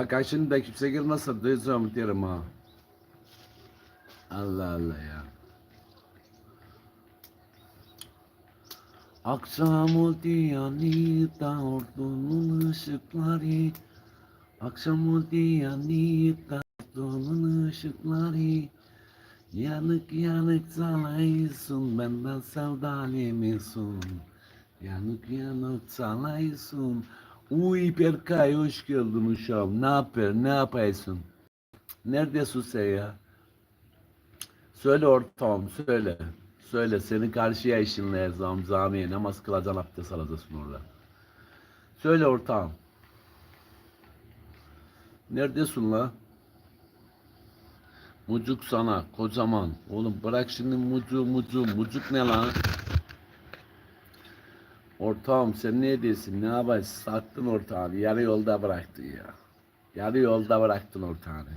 Bak şimdi de kimse girmezse duyacağım derim ha. Allah Allah ya. Akşam oldu yani da ordunun ışıkları Akşam oldu yani da ordunun ışıkları Yanık yanık salaysın benden sevdalimisin Yanık yanık salaysın Uy Berkay hoş geldin uşağım ne yapar ne yapıyorsun Neredesin sen ya Söyle ortağım söyle Söyle seni karşıya işinle camiye namaz kılacaksın abdest alacaksın orada Söyle ortağım Neredesin la? Mucuk sana kocaman. Oğlum bırak şimdi mucu mucu. Mucuk ne lan? Ortağım sen ne diyorsun? Ne yaparsın? Sattın ortağını. Yarı yolda bıraktın ya. Yarı yolda bıraktın ortağını.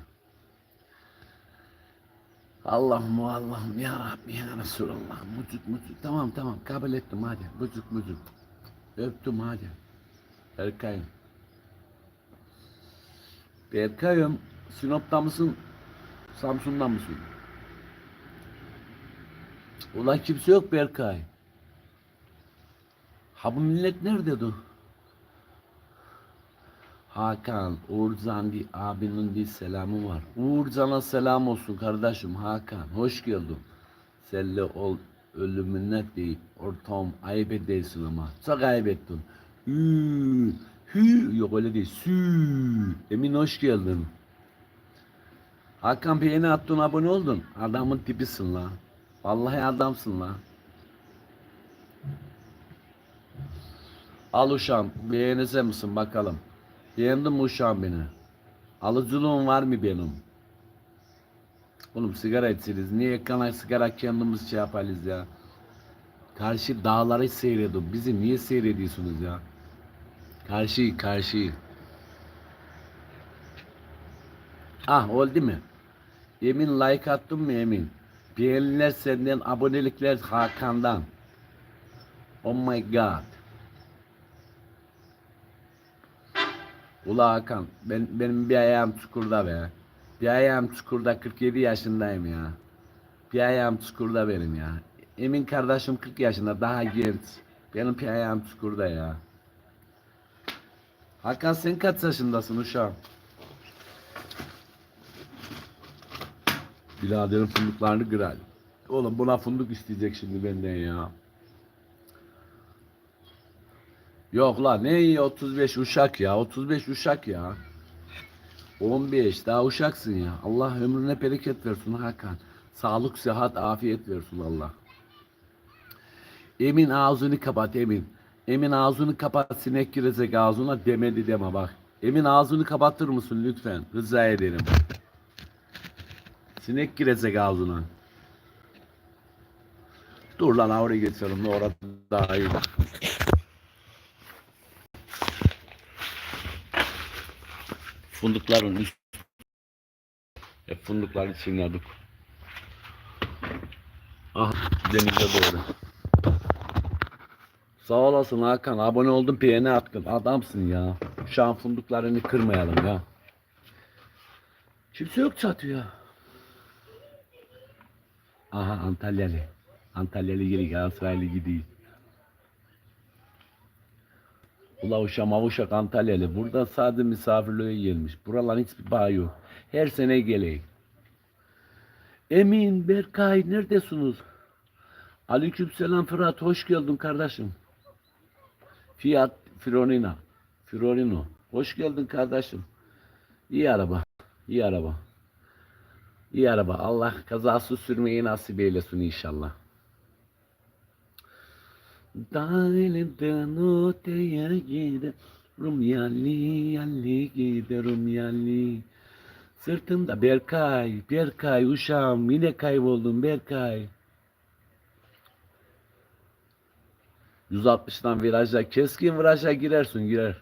Allah'ım Allah'ım ya Rabbi ya Resulallah. Mucuk mucuk. Tamam tamam kabul ettim hadi. Mucuk mucuk. Öptüm hadi. Berkay'ım. Berkay'ım. Sinop'ta mısın? Samsun'dan mısın? Ulan kimse yok Berkay. Ha bu millet nerede dur? Hakan, Uğurcan di abinin bir selamı var. Uğurcan'a selam olsun kardeşim Hakan. Hoş geldin. Selle ol ölümüne değil. Ortam ayıp ediyorsun ama. Çok ayıp ettin. Hü, hü, yok öyle değil. Sü. Emin hoş geldin. Hakan bir yeni attın abone oldun. Adamın tipisin la. Vallahi adamsın la. Al uşağım beğenirse misin bakalım. Beğendin mi uşağım beni? Alıcılığın var mı benim? Oğlum sigara içeriz. Niye ekrana sigara kendimiz şey yaparız ya? Karşı dağları seyrediyor. Bizi niye seyrediyorsunuz ya? Karşı karşı. Ah oldu mu? Emin like attın mı Emin? Beğeniler senden, abonelikler Hakan'dan. Oh my god. Ula Hakan, ben, benim bir ayağım çukurda be. Bir ayağım çukurda, 47 yaşındayım ya. Bir ayağım çukurda benim ya. Emin kardeşim 40 yaşında, daha genç. Benim bir ayağım çukurda ya. Hakan sen kaç yaşındasın uşağım? Biraderin fındıklarını kırar. Oğlum buna fındık isteyecek şimdi benden ya. Yok la ne iyi 35 uşak ya 35 uşak ya. 15 daha uşaksın ya. Allah ömrüne bereket versin Hakan. Sağlık, sıhhat, afiyet versin Allah. Emin ağzını kapat Emin. Emin ağzını kapat sinek girecek ağzına demedi deme bak. Emin ağzını kapatır mısın lütfen? Rica ederim. Sinek girecek ağzına. Dur lan oraya geçelim. Orada daha iyi. Fındıkların üst. Hep fındıkları çiğnedik. Aha denize doğru. Sağ olasın Hakan. Abone oldun beğeni attın. Adamsın ya. Şu an fındıklarını kırmayalım ya. Kimse yok çatıyor. Aha Antalyalı. Antalyalı geri Galatasaraylı gidiyor. Ula uşak Uşak Antalyalı. Burada sadece misafirliğe gelmiş. Buraların hiçbir bağı yok. Her sene geleyim. Emin, Berkay neredesiniz? Aleykümselam Fırat. Hoş geldin kardeşim. Fiat Fiorina. Fiorino. Hoş geldin kardeşim. İyi araba. İyi araba. İyi araba. Allah kazasız sürmeyi nasip eylesin inşallah. Dağılından öteye giderim yalli yalli giderim yalli. Sırtımda Berkay, Berkay uşağım yine kayboldum Berkay. 160'dan viraja, keskin viraja girersin girer.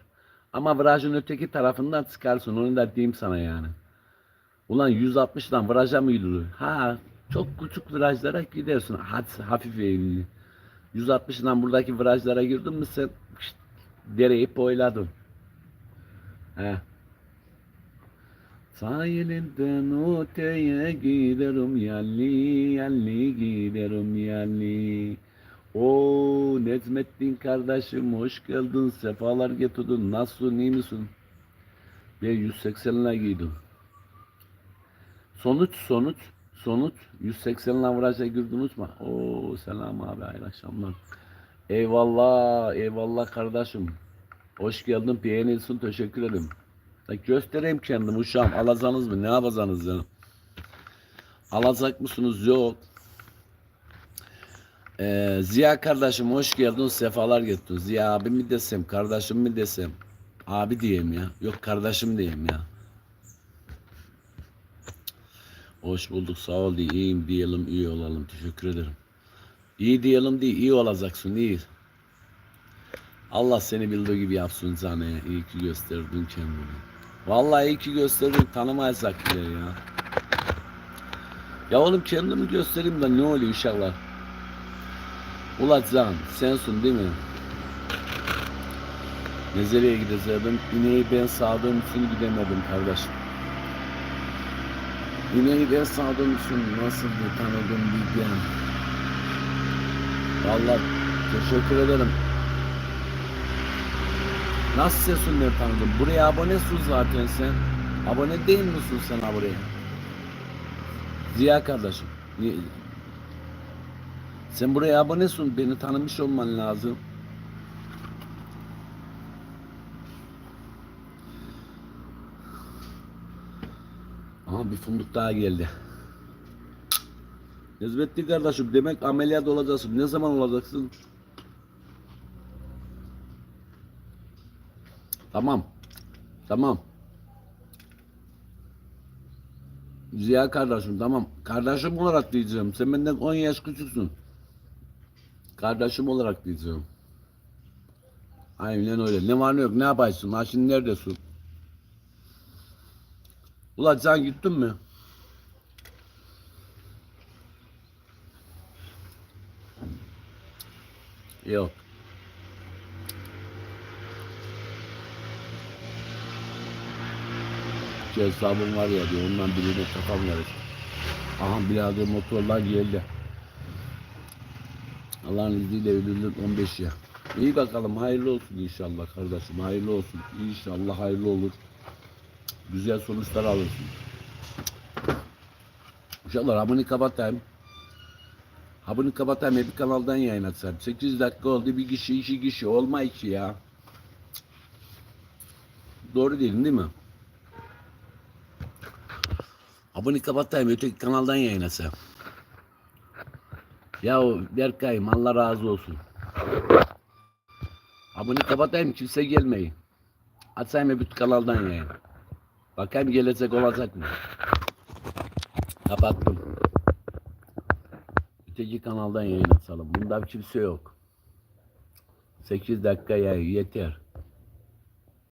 Ama virajın öteki tarafından çıkarsın onu da diyeyim sana yani. Ulan 160'dan viraja mı gidilir? Ha çok küçük virajlara gidersin hafif, hafif eğimli. 160'dan buradaki virajlara girdin mi sen şşt, dereyi boyladın. He. Sahilinden öteye giderim yalli yalli giderim yalli. O Necmettin kardeşim hoş geldin sefalar getirdin nasılsın iyi misin? Ben 180 lira giydim. Sonuç sonuç sonuç 180 lira viraja girdin unutma. Oo selam abi hayırlı akşamlar. Eyvallah eyvallah kardeşim. Hoş geldin beğenilsin teşekkür ederim. Ya göstereyim kendim uşağım alacağınız mı ne yapacaksınız ya? Alacak mısınız yok. Ee, Ziya kardeşim hoş geldin sefalar getirdin. Ziya abi mi desem kardeşim mi desem? Abi diyeyim ya. Yok kardeşim diyeyim ya. Hoş bulduk sağ ol diye iyiyim diyelim iyi olalım teşekkür ederim. İyi diyelim değil iyi olacaksın iyi. Allah seni bildiği gibi yapsın sana iyi ki gösterdin kendini. Vallahi iyi ki gösterdin tanımayacak bile ya. Ya oğlum kendimi göstereyim de ne oluyor inşallah. Ula can sensin değil mi? Nezereye gideceğim. İneği ben sağdığım için gidemedim kardeşim. Ben sağdığım için nasıl bir tanıdım bilgen. Vallahi teşekkür ederim. Nasıl sesin ben tanıdım? Buraya abonesin zaten sen. Abone değil misin sen buraya? Ziya kardeşim. Sen buraya abonesin. Beni tanımış olman lazım. Aha bir fındık daha geldi. Nezmettin kardeşim demek ameliyat olacaksın. Ne zaman olacaksın? Tamam. Tamam. Ziya kardeşim tamam. Kardeşim olarak diyeceğim. Sen benden 10 yaş küçüksün. Kardeşim olarak diyeceğim. Aynen öyle. Ne var ne yok ne yaparsın? Ha neredesin? Ulan sen gittin mi? Yok. Ki hesabım var ya diyor. Ondan birine kafam verir. Aha birader motorlar geldi. Allah'ın izniyle ölürler 15 ya. İyi bakalım hayırlı olsun inşallah kardeşim. Hayırlı olsun. İnşallah hayırlı olur. Güzel sonuçlar alırsın. İnşallah abone kapatayım. Abone kapatayım bir kanaldan yayın açsam. 8 dakika oldu bir kişi iki kişi olma iki ya. Doğru değil değil mi? Abone kapatayım öteki kanaldan yayın açsam. Ya Berkay'ım Allah razı olsun. Abone kapatayım kimse gelmeyin. Açayım öbür kanaldan yayın. Bakayım gelecek olacak mı? Kapattım. Öteki kanaldan yayın açalım. Bunda kimse yok. 8 dakika yayın yeter.